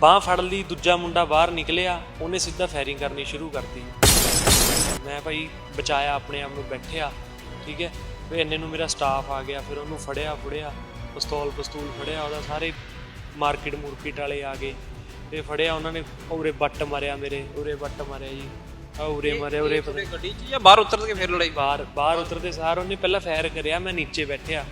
ਬਾਹ ਫੜ ਲਈ ਦੂਜਾ ਮੁੰਡਾ ਬਾਹਰ ਨਿਕਲਿਆ ਉਹਨੇ ਸਿੱਧਾ ਫਾਇਰਿੰਗ ਕਰਨੀ ਸ਼ੁਰੂ ਕਰਤੀ। ਮੈਂ ਭਾਈ ਬਚਾਇਆ ਆਪਣੇ ਆਪ ਨੂੰ ਬੈਠਿਆ ਠੀਕ ਹੈ? ਫਿਰ ਇੰਨੇ ਨੂੰ ਮੇਰਾ ਸਟਾਫ ਆ ਗਿਆ ਫਿਰ ਉਹਨੂੰ ਫੜਿਆ ਫੜਿਆ ਪਿਸਤੌਲ ਪਿਸਤੂਲ ਫੜਿਆ ਉਹਦਾ ਸਾਰੇ ਮਾਰਕੀਟ ਮੁਰਕੀਟ ਵਾਲੇ ਆ ਗਏ। ਤੇ ਫੜਿਆ ਉਹਨਾਂ ਨੇ ਉਰੇ ਬੱਟ ਮਾਰਿਆ ਮੇਰੇ ਉਰੇ ਬੱਟ ਮਾਰਿਆ ਜੀ ਆ ਉਰੇ ਮਾਰਿਆ ਉਰੇ ਪਤਾ ਗੱਡੀ 'ਚ ਜਾਂ ਬਾਹਰ ਉਤਰ ਕੇ ਫਿਰ ਲੜਾਈ? ਬਾਹਰ ਬਾਹਰ ਉਤਰਦੇ ਸਾਰ ਉਹਨੇ ਪਹਿਲਾਂ ਫਾਇਰ ਕਰਿਆ ਮੈਂ ਨੀਚੇ ਬੈਠਿਆ।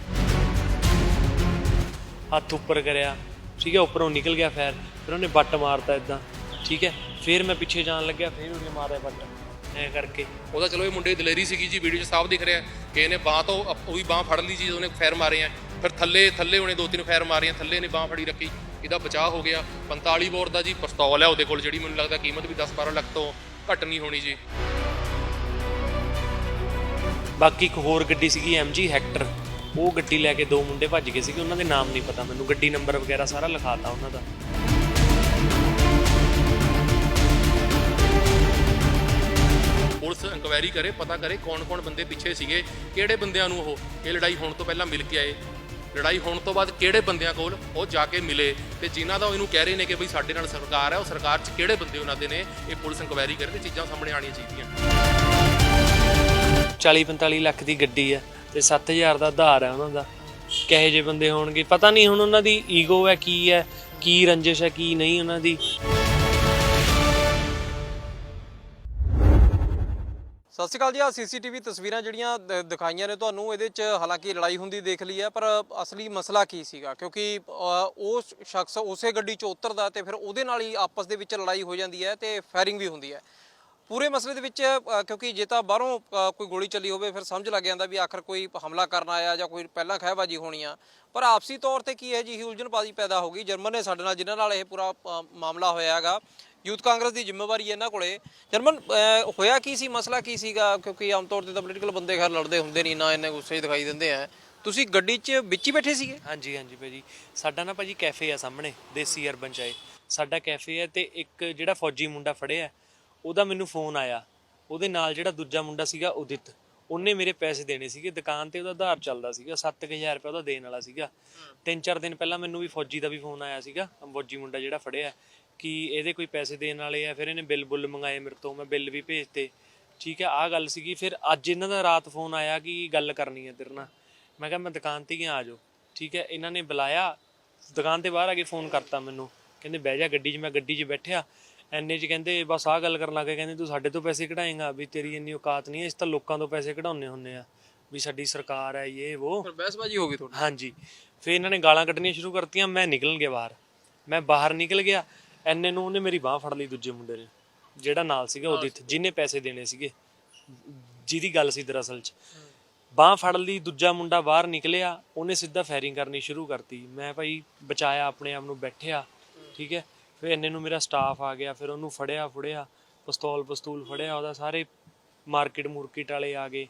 ਹੱਥ ਉੱਪਰ ਕਰਿਆ ਠੀਕ ਹੈ? ਉੱਪਰੋਂ ਨਿਕਲ ਗਿਆ ਫਾਇਰ। ਫਿਰ ਉਹਨੇ ਬੱਟ ਮਾਰਤਾ ਇਦਾਂ ਠੀਕ ਹੈ? ਫਿਰ ਮੈਂ ਪਿੱਛੇ ਜਾਣ ਲੱਗਿਆ ਫਿਰ ਉਹਨੇ ਮਾਰਿਆ ਬੱਟ ਐ ਕਰਕੇ। ਉਹਦਾ ਚਲੋ ਇਹ ਮੁੰਡੇ ਦੀ ਦਲੇਰੀ ਸੀਗੀ ਜੀ ਵੀਡੀਓ 'ਚ ਸਾਫ਼ ਦਿਖ ਰਿਹਾ। ਕਿ ਇਹਨੇ ਬਾਹ ਤੋਂ ਉਹੀ ਬਾਹ ਫੜ ਲਈ ਜੀ ਉਹਨੇ ਫਾਇਰ ਮਾਰੇ ਆ। ਫਿਰ ਥੱਲੇ ਥੱਲੇ ਉਹਨੇ ਦੋ ਤਿੰਨ ਫਾਇਰ ਮਾਰੇ ਆ ਥੱਲੇ ਨੇ ਬਾਹ ਫੜੀ ਰੱਖੀ। ਇਹਦਾ ਬਚਾਅ ਹੋ ਗਿਆ। 45 ਬੋਰ ਦਾ ਜੀ ਪਿਸਤੌਲ ਹੈ ਉਹਦੇ ਕੋਲ ਜਿਹੜੀ ਮੈਨੂੰ ਲੱਗਦਾ ਕੀਮਤ ਵੀ 10 12 ਲੱਖ ਤੋਂ ਘੱਟ ਨਹੀਂ ਹੋਣੀ ਜੀ। ਬਾਕੀ ਇੱਕ ਹੋਰ ਗੱਡੀ ਸੀਗੀ MG ਹੈਕਟਰ ਉਹ ਗੱਡੀ ਲੈ ਕੇ ਦੋ ਮੁੰਡੇ ਭੱਜ ਗਏ ਸੀਗੇ ਉਹਨਾਂ ਦੇ ਨਾਮ ਨਹੀਂ ਪਤਾ ਮੈਨੂੰ। ਗੱਡੀ ਨੰਬਰ ਵਗੈਰਾ ਸਾਰਾ ਲਿਖਾਤਾ ਉਹਨਾਂ ਦਾ। ਇਨਕੁਆਇਰੀ ਕਰੇ, ਪਤਾ ਕਰੇ ਕੌਣ-ਕੌਣ ਬੰਦੇ ਪਿੱਛੇ ਸੀਗੇ, ਕਿਹੜੇ ਬੰਦਿਆਂ ਨੂੰ ਉਹ, ਇਹ ਲੜਾਈ ਹੋਣ ਤੋਂ ਪਹਿਲਾਂ ਮਿਲ ਕੇ ਆਏ। ਲੜਾਈ ਹੋਣ ਤੋਂ ਬਾਅਦ ਕਿਹੜੇ ਬੰਦਿਆਂ ਕੋਲ ਉਹ ਜਾ ਕੇ ਮਿਲੇ ਤੇ ਜਿਨ੍ਹਾਂ ਦਾ ਇਹਨੂੰ ਕਹਿ ਰਹੇ ਨੇ ਕਿ ਬਈ ਸਾਡੇ ਨਾਲ ਸਰਕਾਰ ਹੈ, ਉਹ ਸਰਕਾਰ 'ਚ ਕਿਹੜੇ ਬੰਦੇ ਉਹਨਾਂ ਦੇ ਨੇ, ਇਹ ਪੁਲਿਸ ਇਨਕੁਆਇਰੀ ਕਰੇ ਤੇ ਚੀਜ਼ਾਂ ਸਾਹਮਣੇ ਆਉਣੀਆਂ ਚਾਹੀਦੀਆਂ। 40 45 ਲੱਖ ਦੀ ਗੱਡੀ ਹੈ ਤੇ 7000 ਦਾ ਆਧਾਰ ਹੈ ਉਹਨਾਂ ਦਾ। ਕਹੇ ਜੇ ਬੰਦੇ ਹੋਣਗੇ? ਪਤਾ ਨਹੀਂ ਹੁਣ ਉਹਨਾਂ ਦੀ ਈਗੋ ਹੈ ਕੀ ਹੈ, ਕੀ ਰੰਜਿਸ਼ ਹੈ, ਕੀ ਨਹੀਂ ਉਹਨਾਂ ਦੀ। ਸਤਿ ਸ਼੍ਰੀ ਅਕਾਲ ਜੀ ਆ ਸੀਸੀਟੀਵੀ ਤਸਵੀਰਾਂ ਜਿਹੜੀਆਂ ਦ- ਦਿਖਾਈਆਂ ਨੇ ਤੁਹਾਨੂੰ ਇਹਦੇ 'ਚ ਹਾਲਾਂਕਿ ਲੜਾਈ ਹੁੰਦੀ ਦੇਖ ਲਈ ਹੈ ਪਰ ਅਸਲੀ ਮਸਲਾ ਕੀ ਸੀਗਾ? ਕਿਉਂਕਿ ਅ, ਉਹ ਸ਼ਖਸ ਉਸੇ ਗੱਡੀ 'ਚ ਉਤਰਦਾ ਤੇ ਫਿਰ ਉਹਦੇ ਨਾਲ ਹੀ ਆਪਸ ਦੇ ਵਿੱਚ ਲੜਾਈ ਹੋ ਜਾਂਦੀ ਹੈ ਤੇ ਫਾਇਰਿੰਗ ਵੀ ਹੁੰਦੀ ਹੈ। ਪੂਰੇ ਮਸਲੇ ਦੇ ਵਿੱਚ ਅ, ਕਿਉਂਕਿ ਜੇ ਤਾਂ ਬਾਹਰੋਂ ਅ, ਕੋਈ ਗੋਲੀ ਚੱਲੀ ਹੋਵੇ ਫਿਰ ਸਮਝ ਲੱਗ ਜਾਂਦਾ ਵੀ ਆਖਰ ਕੋਈ ਹਮਲਾ ਕਰਨ ਆਇਆ ਜਾਂ ਕੋਈ ਪਹਿਲਾਂ ਖਹਿਬਾਜੀ ਹੋਣੀ ਆ। ਪਰ ਆਪਸੀ ਤੌਰ ਤੇ ਕੀ ਹੈ ਜੀ ਉਲਝਣਬਾਜ਼ੀ ਪੈਦਾ ਹੋ ਗਈ। ਜਰਮਨ ਨੇ ਸਾਡੇ ਨਾਲ ਜਿਨ੍ਹਾਂ ਨਾਲ ਇਹ ਪੂਰਾ ਅ, ਮਾਮਲਾ ਹੋਇਆ ਹੈਗਾ ਯੂਥ ਕਾਂਗਰਸ ਦੀ ਜ਼ਿੰਮੇਵਾਰੀ ਇਹਨਾਂ ਕੋਲੇ। ਜਰਮਨ ਹੋਇਆ ਕੀ ਸੀ? ਮਸਲਾ ਕੀ ਸੀਗਾ? ਕਿਉਂਕਿ ਆਮ ਤੌਰ ਤੇ ਤਾਂ ਪੋਲੀਟੀਕਲ ਬੰਦੇ ਖੈਰ ਲੜਦੇ ਹੁੰਦੇ ਨਹੀਂ, ਨਾ ਇੰਨੇ ਗੁੱਸੇ ਦਿਖਾਈ ਦਿੰਦੇ ਆ। ਤੁਸੀਂ ਗੱਡੀ 'ਚ ਵਿੱਚ ਹੀ ਬੈਠੇ ਸੀਗੇ? ਹਾਂਜੀ ਹਾਂਜੀ ਭਾਜੀ। ਸਾਡਾ ਨਾ ਭਾਜੀ ਕੈਫੇ ਆ ਸਾਹਮਣੇ, ਦੇਸੀ ਅਰਬਨ ਚਾਏ। ਸਾਡਾ ਕੈਫੇ ਹੈ ਤੇ ਇੱਕ ਜਿਹੜਾ ਫੌਜੀ ਮੁੰਡਾ ਫੜਿਆ, ਉਹਦਾ ਮੈਨੂੰ ਫੋਨ ਆਇਆ। ਉਹਦੇ ਨਾਲ ਜਿਹੜਾ ਦੂਜਾ ਮੁੰਡਾ ਸੀਗਾ, ਉਦਿਤ। ਉਹਨੇ ਮੇਰੇ ਪੈਸੇ ਦੇਣੇ ਸੀਗੇ, ਦੁਕਾਨ ਤੇ ਉਹਦਾ ਆਧਾਰ ਚੱਲਦਾ ਸੀਗਾ 7000 ਰੁਪਏ ਉਹਦਾ ਦੇਣ ਵਾਲਾ ਸੀਗਾ। ਤਿੰਨ ਚਾਰ ਦਿਨ ਪਹਿਲਾਂ ਮੈਨੂੰ ਵੀ ਫੌਜੀ ਦਾ ਵੀ ਫੋਨ ਆਇਆ ਸੀਗਾ, ਫੌਜੀ ਮੁੰਡਾ ਜਿਹੜਾ ਫੜਿਆ, ਕਿ ਇਹਦੇ ਕੋਈ ਪੈਸੇ ਦੇਣ ਵਾਲੇ ਆ, ਫਿਰ ਇਹਨੇ ਬਿੱਲ ਬੁੱਲ ਮੰਗਾਏ ਮੇਰੇ ਤੋਂ, ਮੈਂ ਬਿੱਲ ਵੀ ਭੇਜਤੇ। ਠੀਕ ਹੈ, ਆਹ ਗੱਲ ਸੀਗੀ, ਫਿਰ ਅੱਜ ਇਹਨਾਂ ਦਾ ਰਾਤ ਫੋਨ ਆਇਆ ਕਿ ਗੱਲ ਕਰਨੀ ਹੈ ਤੇਰੇ ਨਾਲ। ਮੈਂ ਕਿਹਾ, ਮੈਂ ਦੁਕਾਨ ਤੇ ਹੀ ਆ ਜਾਓ। ਠੀਕ ਹੈ, ਇਹਨਾਂ ਨੇ ਬੁਲਾਇਆ, ਦੁਕਾਨ ਤੇ ਬਾਹਰ ਆ ਕੇ ਫੋਨ ਕਰਤਾ ਮੈਨੂੰ। ਕਹਿੰਦੇ, ਬਹਿ ਜਾ ਗੱਡੀ 'ਚ, ਮੈਂ ਗੱਡੀ 'ਚ ਬੈਠਿਆ। ਐਨੇ 'ਚ ਕਹਿੰਦੇ ਬਸ ਆਹ ਗੱਲ ਕਰਨ ਲੱਗੇ ਕਹਿੰਦੇ ਤੂੰ ਸਾਡੇ ਤੋਂ ਪੈਸੇ ਕਢਾਏਂਗਾ ਵੀ ਤੇਰੀ ਇੰਨੀ ਔਕਾਤ ਨਹੀਂ ਹੈ ਇਸ ਤਾਂ ਲੋਕਾਂ ਤੋਂ ਪੈਸੇ ਕਢਾਉਣੇ ਹੁੰਨੇ ਆ ਵੀ ਸਾਡੀ ਸਰਕਾਰ ਹੈ ਇਹ ਉਹ। ਫਿਰ ਬਹਿਸਬਾਜ਼ੀ ਹੋ ਗਈ ਤੁਹਾਡੀ। ਹਾਂਜੀ। ਫਿਰ ਇਹਨਾਂ ਨੇ ਗਾਲਾਂ ਕੱਢਣੀਆਂ ਸ਼ੁਰੂ ਕਰਤੀਆਂ ਮੈਂ ਨਿਕਲ ਗਿਆ ਬਾਹਰ। ਮੈਂ ਬਾਹਰ ਨਿਕਲ ਗਿਆ ਐਨੇ ਨੂੰ ਉਹਨੇ ਮੇਰੀ ਬਾਹ ਫੜ ਲਈ ਦੂਜੇ ਮੁੰਡੇ ਨੇ ਜਿਹੜਾ ਨਾਲ ਸੀਗਾ ਉਹਦੇ ਜਿਹਨੇ ਪੈਸੇ ਦੇਣੇ ਸੀਗੇ ਜਿਹਦੀ ਗੱਲ ਸੀ ਦਰਅਸਲ 'ਚ। ਬਾਹ ਫੜ ਲਈ ਦੂਜਾ ਮੁੰਡਾ ਬਾਹਰ ਨਿਕਲਿਆ ਉਹਨੇ ਸਿੱਧਾ ਫਾਇਰਿੰਗ ਕਰਨੀ ਸ਼ੁਰੂ ਕਰਤੀ। ਮੈਂ ਭਾਈ ਬਚਾਇਆ ਆਪਣੇ ਆਪ ਨੂੰ ਬੈਠਿਆ ਠੀਕ ਹੈ। ਫਿਰ ਇੰਨੇ ਨੂੰ ਮੇਰਾ ਸਟਾਫ ਆ ਗਿਆ ਫਿਰ ਉਹਨੂੰ ਫੜਿਆ ਫੜਿਆ ਪਿਸਤੌਲ ਪਿਸਤੂਲ ਫੜਿਆ ਉਹਦਾ ਸਾਰੇ ਮਾਰਕੀਟ ਮੁਰਕੀਟ ਵਾਲੇ ਆ ਗਏ।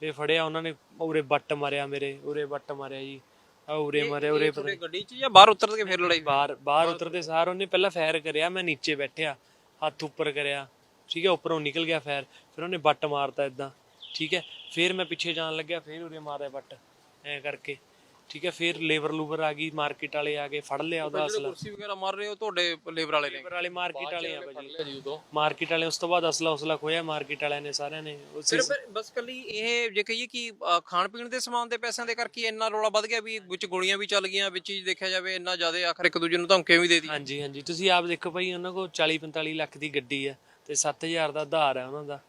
ਫਿਰ ਫੜਿਆ ਉਹਨਾਂ ਨੇ ਉਰੇ ਬੱਟ ਮਾਰਿਆ ਮੇਰੇ ਉਰੇ ਬੱਟ ਮਾਰਿਆ ਜੀ। ਆ ਉਰੇ ਮਾਰਿਆ ਉਰੇ ਪਤਾ ਗੱਡੀ 'ਚ ਜਾਂ ਬਾਹਰ ਉਤਰ ਕੇ ਫਿਰ ਲੜਾਈ ਬਾਹਰ ਬਾਹਰ ਉਤਰਦੇ ਸਾਰ ਉਹਨੇ ਪਹਿਲਾਂ ਫਾਇਰ ਕਰਿਆ ਮੈਂ ਨੀਚੇ ਬੈਠਿਆ ਹੱਥ ਉੱਪਰ ਕਰਿਆ। ਠੀਕ ਹੈ ਉੱਪਰੋਂ ਨਿਕਲ ਗਿਆ ਫਾਇਰ ਫਿਰ ਉਹਨੇ ਬੱਟ ਮਾਰਤਾ ਇਦਾਂ ਠੀਕ ਹੈ ਫਿਰ ਮੈਂ ਪਿੱਛੇ ਜਾਣ ਲੱਗਿਆ ਫਿਰ ਉਰੇ ਮਾਰਿਆ ਬੱਟ ਐ ਕਰਕੇ। ਠੀਕ ਹੈ ਫਿਰ ਲੇਬਰ ਲੂਬਰ ਆ ਗਈ ਮਾਰਕੀਟ ਵਾਲੇ ਆ ਗਏ ਫੜ ਲਿਆ ਉਹਦਾ ਅਸਲਾ। ਕੁਰਸੀ ਵਗੈਰਾ ਮਾਰ ਰਹੇ ਹੋ ਤੁਹਾਡੇ ਲੇਬਰ ਵਾਲੇ ਨੇ? ਲੇਬਰ ਵਾਲੇ ਮਾਰਕੀਟ ਵਾਲੇ ਆ ਭਾਜੀ। ਲਿਆ ਜੀ ਉਦੋਂ। ਮਾਰਕੀਟ ਵਾਲੇ ਉਸ ਤੋਂ ਬਾਅਦ ਅਸਲਾ ਉਸਲਾ ਖੋਇਆ ਮਾਰਕੀਟ ਵਾਲਿਆਂ ਨੇ ਸਾਰਿਆਂ ਨੇ। ਉਹ ਫਿਰ ਸੀ- ਫਿਰ ਬਸ ਕੱਲੀ ਇਹ ਜੇ ਕਹੀਏ ਕਿ ਅ, ਖਾਣ ਪੀਣ ਦੇ ਸਮਾਨ ਦੇ ਪੈਸਿਆਂ ਦੇ ਕਰਕੇ ਇੰਨਾ ਰੌਲਾ ਵੱਧ ਗਿਆ ਵੀ ਵਿੱਚ ਗੋਲੀਆਂ ਵੀ ਚੱਲ ਗਈਆਂ ਵਿੱਚ ਹੀ ਦੇਖਿਆ ਜਾਵੇ ਇੰਨਾ ਜ਼ਿਆਦਾ ਆਖਰ ਇੱਕ ਦੂਜੇ ਨੂੰ ਧਮਕੀਆਂ ਵੀ ਦੇ ਦੀ ਹਾਂਜੀ ਹਾਂਜੀ। ਤੁਸੀਂ ਆਪ ਦੇਖੋ ਭਾਈ ਉਹਨਾਂ ਕੋਲ 40 45 ਲੱਖ ਦੀ ਗੱਡੀ ਹੈ ਤੇ 7000 ਦਾ ਆਧਾਰ ਹੈ ਉਹਨਾਂ ਦਾ।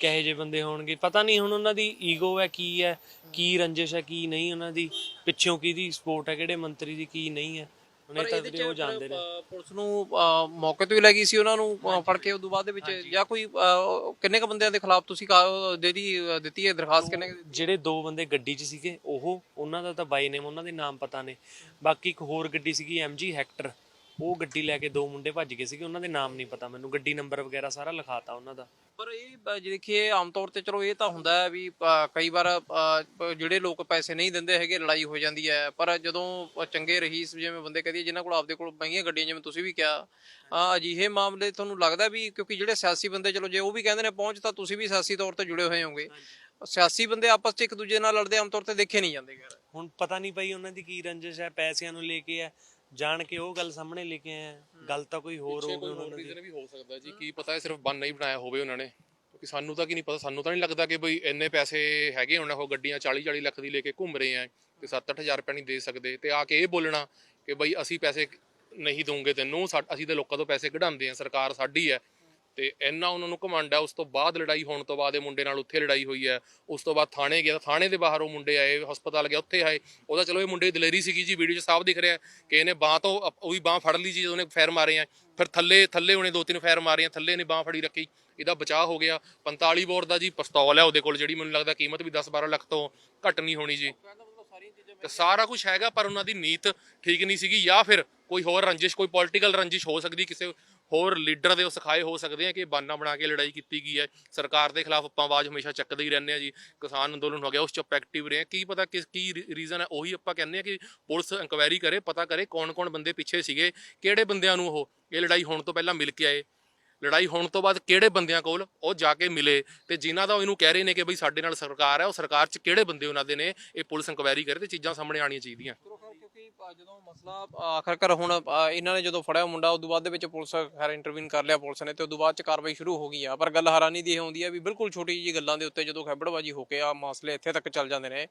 ਕਹੇ ਜੇ ਬੰਦੇ ਹੋਣਗੇ? ਪਤਾ ਨਹੀਂ ਹੁਣ ਉਹਨਾਂ ਦੀ ਈਗੋ ਹੈ ਕੀ ਹੈ ਕੀ ਰੰਜਿਸ਼ ਹੈ ਕੀ ਨਹੀਂ ਉਹਨਾਂ ਦੀ ਪਿੱਛੋਂ ਕਿਹਦੀ ਸਪੋਰਟ ਹੈ ਕਿਹੜੇ ਮੰਤਰੀ ਦੀ ਕੀ ਨਹੀਂ ਹੈ। ਉਹਨੇ ਤਾਂ ਵੀਰੇ ਉਹ ਜਾਣਦੇ ਨੇ। ਪੁਲਿਸ ਨੂੰ ਅ, ਮੌਕੇ ਤੋਂ ਹੀ ਲੈ ਗਈ ਸੀ ਉਹਨਾਂ ਨੂੰ ਅ, ਫੜ ਕੇ ਉਦੋਂ ਬਾਅਦ ਦੇ ਵਿੱਚ ਜਾਂ ਕੋਈ ਅ, ਕਿੰਨੇ ਕ ਬੰਦਿਆਂ ਦੇ ਖਿਲਾਫ ਤੁਸੀਂ ਕਾ- ਦੇ ਦੀ ਅ, ਦਿੱਤੀ ਹੈ ਦਰਖਾਸਤ ਕਿੰਨੇ ਕੁ? ਜਿਹੜੇ ਦੋ ਬੰਦੇ ਗੱਡੀ 'ਚ ਸੀਗੇ ਉਹ ਉਹਨਾਂ ਦਾ ਤਾਂ ਬਾਈ ਨੇਮ ਉਹਨਾਂ ਦੇ ਨਾਮ ਪਤਾ ਨੇ। ਬਾਕੀ ਇੱਕ ਹੋਰ ਗੱਡੀ ਸੀਗੀ MG ਹੈਕਟਰ ਉਹ ਗੱਡੀ ਲੈ ਕੇ ਦੋ ਮੁੰਡੇ ਭੱਜ ਗਏ ਸੀਗੇ ਉਹਨਾਂ ਦੇ ਨਾਮ ਨਹੀਂ ਪਤਾ ਮੈਨੂੰ ਗੱਡੀ ਨੰਬਰ ਵਗੈਰਾ ਸਾਰਾ ਲਿਖਾਤਾ ਉਹਨਾਂ ਦਾ। ਪਰ ਇਹ ਬ- ਜੇ ਦੇਖੀਏ ਆਮ ਤੌਰ ਤੇ ਚਲੋ ਇਹ ਤਾਂ ਹੁੰਦਾ ਹੈ ਵੀ ਅ, ਕਈ ਵਾਰ ਅ, ਪ- ਜਿਹੜੇ ਲੋਕ ਪੈਸੇ ਨਹੀਂ ਦਿੰਦੇ ਹੈਗੇ ਲੜਾਈ ਹੋ ਜਾਂਦੀ ਹੈ। ਪਰ ਜਦੋਂ ਅ, ਚੰਗੇ ਰਹੀਸ ਜਿਵੇਂ ਬੰਦੇ ਕਹਦੀ ਜਿਨ੍ਹਾਂ ਕੋਲ ਆਪਦੇ ਕੋਲ ਮਹਿੰਗੀਆਂ ਗੱਡੀਆਂ ਜਿਵੇਂ ਤੁਸੀਂ ਵੀ ਕਿਹਾ ਅ, ਅਜਿਹੇ ਮਾਮਲੇ ਤੁਹਾਨੂੰ ਲੱਗਦਾ ਵੀ ਕਿਉਂਕਿ ਜਿਹੜੇ ਸਿਆਸੀ ਬੰਦੇ ਚਲੋ ਜੇ ਉਹ ਵੀ ਕਹਿੰਦੇ ਨੇ ਪਹੁੰਚ ਤਾਂ ਤੁਸੀਂ ਵੀ ਸਿਆਸੀ ਤੌਰ ਤੇ ਜੁੜੇ ਹੋਏ ਹੋਵੋਗੇ। ਸਿਆਸੀ ਬੰਦੇ ਆਪਸ 'ਚ ਇੱਕ ਦੂਜੇ ਨਾਲ ਲੜਦੇ ਆਮ ਤੌਰ ਤੇ ਦੇਖੇ ਨਹੀਂ ਜਾਂਦੇ ਹੁਣ ਪਤਾ ਨਹੀਂ ਪਈ ਉਹਨਾਂ ਦੀ ਕੀ ਰੰਜਿਸ਼ ਹੈ ਪੈਸਿਆਂ ਨੂੰ ਲੈ ਕੇ ਹੈ। ਜਾਣ ਕੇ ਉਹ ਗੱਲ ਸਾਹਮਣੇ ਲੈ ਕੇ ਆਏ ਆ। ਗੱਲ ਤਾਂ ਕੋਈ ਹੋਰ ਪਿੱਛੇ ਕੋਈ ਉਹਨਾਂ ਦੀ। ਰੀਜ਼ਨ ਵੀ ਹੋ ਸਕਦਾ ਜੀ ਕੀ ਪਤਾ ਇਹ ਸਿਰਫ ਬੰਨ ਹੀ ਬਣਾਇਆ ਹੋਵੇ ਉਹਨਾਂ ਨੇ। ਕਿਉਂਕਿ ਸਾਨੂੰ ਤਾਂ ਕੀ ਨਹੀਂ ਪਤਾ ਸਾਨੂੰ ਤਾਂ ਨਹੀਂ ਲੱਗਦਾ ਕਿ ਬਈ ਇੰਨੇ ਪੈਸੇ ਹੈਗੇ ਉਹਨਾਂ ਕੋਲ ਗੱਡੀਆਂ 40 40 ਲੱਖ ਦੀ ਲੈ ਕੇ ਘੁੰਮ ਰਹੇ ਆ ਤੇ 7-8000 ਰੁਪਏ ਨਹੀਂ ਦੇ ਸਕਦੇ। ਤੇ ਆ ਕੇ ਇਹ ਬੋਲਣਾ ਕਿ ਬਈ ਅਸੀਂ ਪੈਸੇ ਨਹੀਂ ਦਵਾਂਗੇ ਤੈਨੂੰ ਸਾ- ਅਸੀਂ ਤਾਂ ਲੋਕਾਂ ਤੋਂ ਪੈਸੇ ਕਢਾਉਂਦੇ ਆ ਸਰਕਾਰ ਸਾਡੀ ਹੈ। ਤੇ ਇੰਨਾ ਉਹਨਾਂ ਨੂੰ ਘਮੰਡ ਹੈ ਉਸ ਤੋਂ ਬਾਅਦ ਲੜਾਈ ਹੋਣ ਤੋਂ ਬਾਅਦ ਇਹ ਮੁੰਡੇ ਨਾਲ ਉੱਥੇ ਲੜਾਈ ਹੋਈ ਹੈ, ਉਸ ਤੋਂ ਬਾਅਦ ਥਾਣੇ ਗਿਆ, ਥਾਣੇ ਦੇ ਬਾਹਰ ਉਹ ਮੁੰਡੇ ਆਏ, ਹਸਪਤਾਲ ਗਿਆ, ਉੱਥੇ ਆਏ, ਉਹਦਾ ਚਲੋ ਇਹ ਮੁੰਡੇ ਦੀ ਦਲੇਰੀ ਸੀਗੀ ਜੀ, ਵੀਡੀਓ 'ਚ ਸਾਫ਼ ਦਿਖ ਰਿਹਾ ਕਿ ਇਹਨੇ ਬਾਹ ਤੋਂ ਉਹੀ ਬਾਹ ਫੜ ਲਈ ਜੀ, ਉਹਨੇ ਫੈਰ ਮਾਰੇ ਆ, ਫਿਰ ਥੱਲੇ ਥੱਲੇ ਉਹਨੇ ਦੋ ਤਿੰਨ ਫੈਰ ਮਾਰੇ ਆ ਥੱਲੇ ਨੇ ਬਾਹ ਫੜੀ ਰੱਖੀ, ਇਹਦਾ ਬਚਾਅ ਹੋ ਗਿਆ 45 ਬੋਰ ਦਾ ਜੀ ਪਿਸਤੌਲ ਹੈ ਉਹਦੇ ਕੋਲ ਜਿਹੜੀ ਮੈਨੂੰ ਲੱਗਦਾ ਕੀਮਤ ਵੀ 10 12 ਲੱਖ ਤੋਂ ਘੱਟ ਨਹੀਂ ਹੋਣੀ ਜੀ। ਤੇ ਸਾਰਾ ਕੁਝ ਹੈਗਾ ਪਰ ਉਹਨਾਂ ਦੀ ਨੀਤ ਠੀਕ ਨਹੀਂ ਸੀਗੀ ਜਾਂ ਫਿਰ ਕੋਈ ਹੋਰ ਰੰਜਿਸ਼, ਕੋਈ ਪੋਲਿਟੀਕਲ ਰੰਜਿਸ਼ ਹੋ ਸਕਦੀ ਕਿਸੇ ਹੋਰ ਲੀਡਰ ਦੇ ਉਹ ਸਿਖਾਏ ਹੋ ਸਕਦੇ ਆ ਕਿ ਬਾਨਾ ਬਣਾ ਕੇ ਲੜਾਈ ਕੀਤੀ ਗਈ ਹੈ। ਸਰਕਾਰ ਦੇ ਖਿਲਾਫ ਆਪਾਂ ਆਵਾਜ਼ ਹਮੇਸ਼ਾ ਚੱਕਦੇ ਹੀ ਰਹਿੰਦੇ ਆ ਜੀ। ਕਿਸਾਨ ਅੰਦੋਲਨ ਹੋ ਗਿਆ, ਉਸ ਚ ਆਪਾਂ ਐਕਟਿਵ ਰਹੇ ਹਾਂ। ਕੀ ਪਤਾ ਕਿਸ, ਕੀ ਰੀਜ਼ਨ ਹੈ, ਉਹੀ ਆਪਾਂ ਕਹਿੰਦੇ ਆ ਕਿ ਪੁਲਿਸ ਇਨਕੁਆਇਰੀ ਕਰੇ, ਪਤਾ ਕਰੇ ਕੌਣ-ਕੌਣ ਬੰਦੇ ਪਿੱਛੇ ਸੀਗੇ, ਕਿਹੜੇ ਬੰਦਿਆਂ ਨੂੰ ਉਹ, ਇਹ ਲੜਾਈ ਹੋਣ ਤੋਂ ਪਹਿਲਾਂ ਮਿਲ ਕੇ ਆਏ। ਲੜਾਈ ਹੋਣ ਤੋਂ ਬਾਅਦ ਕਿਹੜੇ ਬੰਦਿਆਂ ਕੋਲ ਉਹ ਜਾ ਕੇ ਮਿਲੇ ਤੇ ਜਿਨ੍ਹਾਂ ਦਾ ਇਹਨੂੰ ਕਹਿ ਰਹੇ ਨੇ ਕਿ ਬਈ ਸਾਡੇ ਨਾਲ ਸਰਕਾਰ ਹੈ, ਉਹ ਸਰਕਾਰ 'ਚ ਕਿਹੜੇ ਬੰਦੇ ਉਹਨਾਂ ਦੇ ਨੇ, ਇਹ ਪੁਲਿਸ ਇਨਕੁਆਇਰੀ ਕਰੇ ਤੇ ਚੀਜ਼ਾਂ ਸਾਹਮਣੇ ਆਉਣੀਆਂ ਚਾਹੀਦੀਆਂ। ਕਿਉਂਕਿ ਜਦੋਂ ਮਸਲਾ ਆਖਰਕਾਰ ਹੁਣ ਅ, ਇਹਨਾਂ ਨੇ ਜਦੋਂ ਫੜਿਆ ਮੁੰਡਾ ਉਦੋਂ ਬਾਅਦ ਦੇ ਵਿੱਚ ਪੁਲਿਸ ਖੈਰ ਇੰਟਰਵਿਊ ਕਰ ਲਿਆ ਪੁਲਿਸ ਨੇ ਤੇ ਉਦੋਂ ਬਾਅਦ ਚ ਕਾਰਵਾਈ ਸ਼ੁਰੂ ਹੋ ਗਈ ਆ। ਪਰ ਗੱਲ ਹੈਰਾਨੀ ਦੀ ਇਹ ਹੁੰਦੀ ਆ ਵੀ ਬਿਲਕੁਲ ਛੋਟੀ ਜਿਹੀ ਗੱਲਾਂ ਦੇ ਉੱਤੇ ਜਦੋਂ ਖੈਬੜਬਾਜੀ ਹੋ ਕੇ ਆ ਮਸਲੇ ਇੱਥੇ ਤੱਕ ਚੱਲ ਜਾਂਦੇ ਨੇ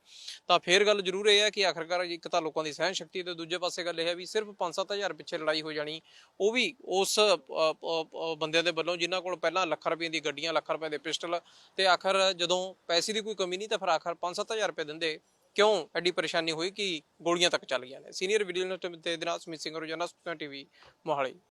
ਤਾਂ ਫੇਰ ਗੱਲ ਜ਼ਰੂਰ ਇਹ ਹੈ ਕਿ ਆਖਰਕਾਰ ਇੱਕ ਤਾਂ ਲੋਕਾਂ ਦੀ ਸਹਿਣ ਸ਼ਕਤੀ ਤੇ ਦੂਜੇ ਪਾਸੇ ਗੱਲ ਇਹ ਹੈ ਵੀ ਸਿਰਫ 5-7000 ਪਿੱਛੇ ਲੜਾਈ ਹੋ ਜਾਣੀ ਉਹ ਵੀ ਉਸ ਅ, ਅ, ਅ, ਬੰਦਿਆਂ ਦੇ ਵੱਲੋਂ ਜਿਨ੍ਹਾਂ ਕੋਲ ਪਹਿਲਾਂ ਲੱਖਾਂ ਰੁਪਏ ਦੀ ਗੱਡੀਆਂ ਲੱਖਾਂ ਰੁਪਏ ਦੇ ਪਿਸਟਲ ਤੇ ਆਖਰ ਜਦੋਂ ਪੈਸੇ ਦੀ ਕੋਈ ਕਮੀ ਨਹੀਂ ਤਾਂ ਫਿਰ ਆਖਰ 5-7000 ਰੁਪਏ ਦਿੰਦੇ। ਕਿਉਂ ਐਡੀ ਪਰੇਸ਼ਾਨੀ ਹੋਈ ਕਿ ਗੋਲੀਆਂ ਤੱਕ ਚੱਲ ਗਈਆਂ ਨੇ? ਸੀਨੀਅਰ ਵੀਡੀਓ ਦੇ ਨਾਲ ਸਮਿਤ ਸਿੰਘ, ਰੋਜ਼ਾਨਾ ਸੁਪਨਾ ਟੀਵੀ, ਮੋਹਾਲੀ।